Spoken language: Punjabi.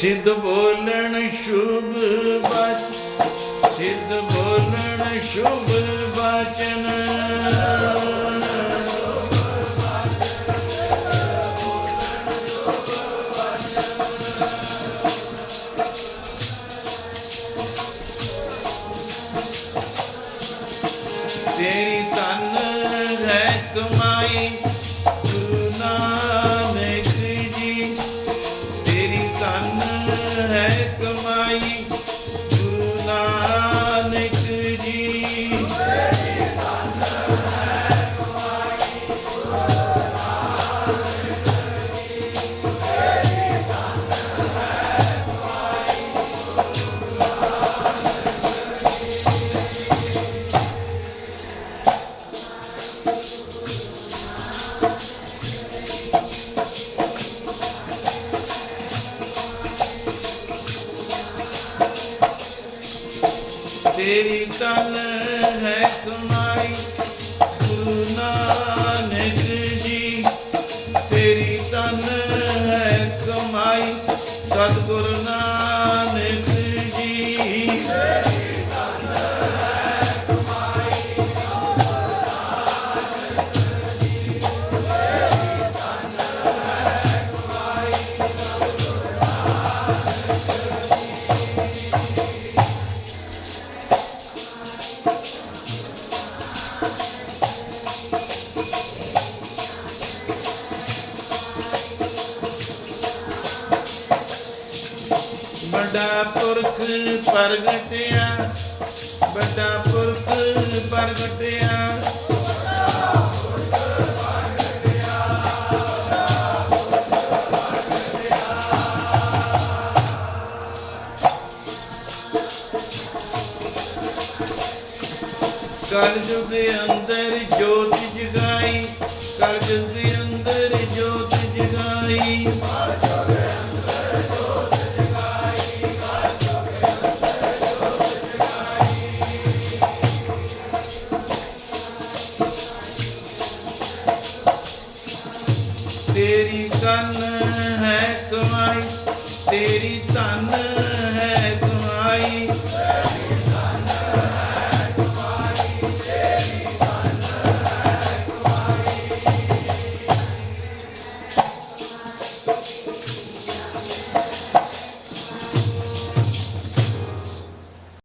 ਸਿੱਧ ਬੋਲਣ ਸ਼ੁਭ ਬਚ ਸਿੱਧ ਬੋਲਣ ਸ਼ੁਭ ਬਚਨ। ਤੇਰੀ ਤਨ ਹੈ ਕਮਾਈ ਤੇਰੀ ਹੈ ਕਮਾਈ ਗੁਰੂ ਨਾਨਕ ਜੀ। ਤੇਰੀ ਤਨ ਹੈ ਕਮਾਈ ਗੁਰੂ ਨਾਨਕ ਜੀ ਤੇਰੀ ਤਨ ਹੈ ਕਮਾਈ। ਸਤਿਗੁਰੂ ਵੱਡਾ ਪੁਰਖ ਪ੍ਰਗਟਿਆ, ਵੱਡਾ ਪੁਰਖ ਪ੍ਰਗਟਿਆ। ਕਲਯੁਗ ਦੇ ਅੰਦਰ ਜੋਤ ਜਗਾਈ ਕਲਯੁਗ ਦੇ ਅੰਦਰ ਜੋਤ ਜਗਾਈ ਤੇਰੀ ਕੰਨ ਹੈ ਕਮਾਈ ਤੇਰੀ ਧਨ